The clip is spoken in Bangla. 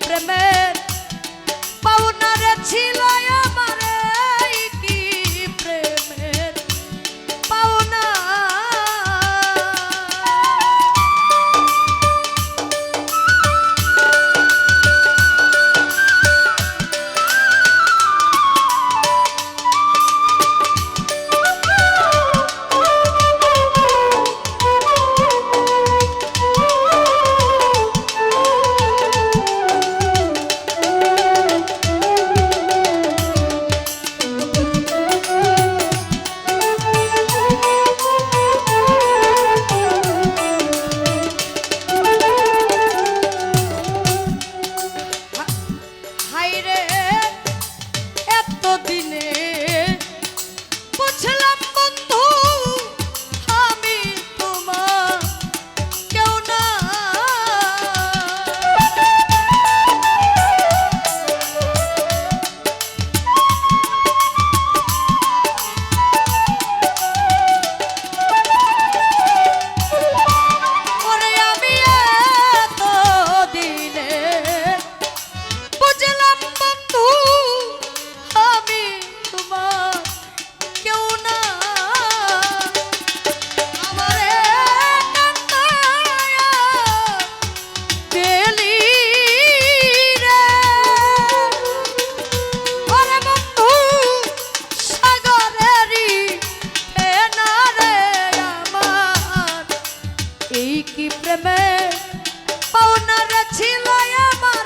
প্রেমের পাওনারে ছিল এই কি প্রেমে পাওনার ছিল আমার